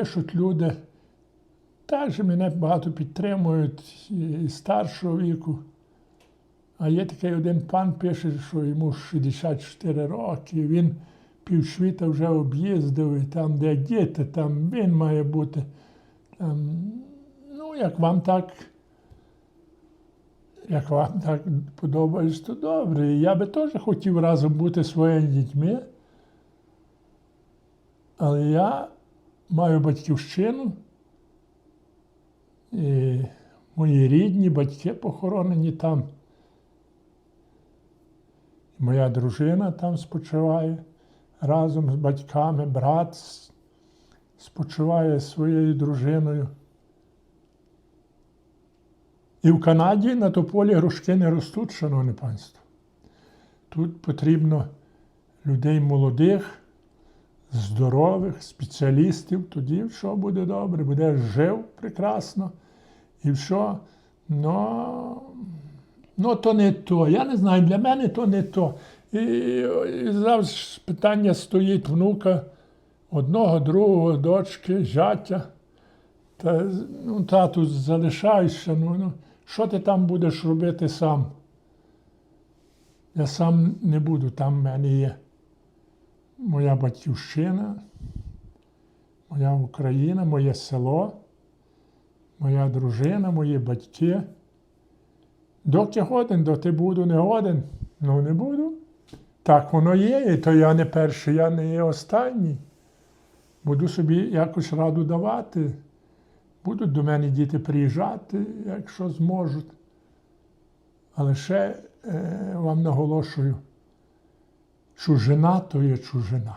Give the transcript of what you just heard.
Пишуть люди, теж мене багато підтримують і старшого віку. А є такий один пан пише, що йому 64 роки, він півсвіта вже об'їздив, і там, де діти, там він має бути. Там, ну, як вам так, як вам так подобається, то добре. Я би теж хотів разом бути своїми дітьми. Але я маю батьківщину, і мої рідні батьки похоронені там. Моя дружина там спочиває разом з батьками, брат спочиває зі своєю дружиною. І в Канаді на тополі грушки не ростуть, шановне панство. Тут потрібно людей молодих, здорових, спеціалістів, тоді все буде добре, буде жив прекрасно. І все. Ну, ну то не то. Я не знаю, для мене то не то. І, і завжди питання стоїть внука одного, другого, дочки, зятя. Та, ну, тату, залишайся, ну, ну, що ти там будеш робити сам? Я сам не буду, там в мене є моя батьківщина, моя Україна, моє село, моя дружина, мої батьки. Доки годен, доти буду не годен. Ну не буду. Так воно є, і то я не перший, я не є останній. Буду собі якось раду давати. Будуть до мене діти приїжджати, якщо зможуть. Але ще е, вам наголошую, чужина то є чужина.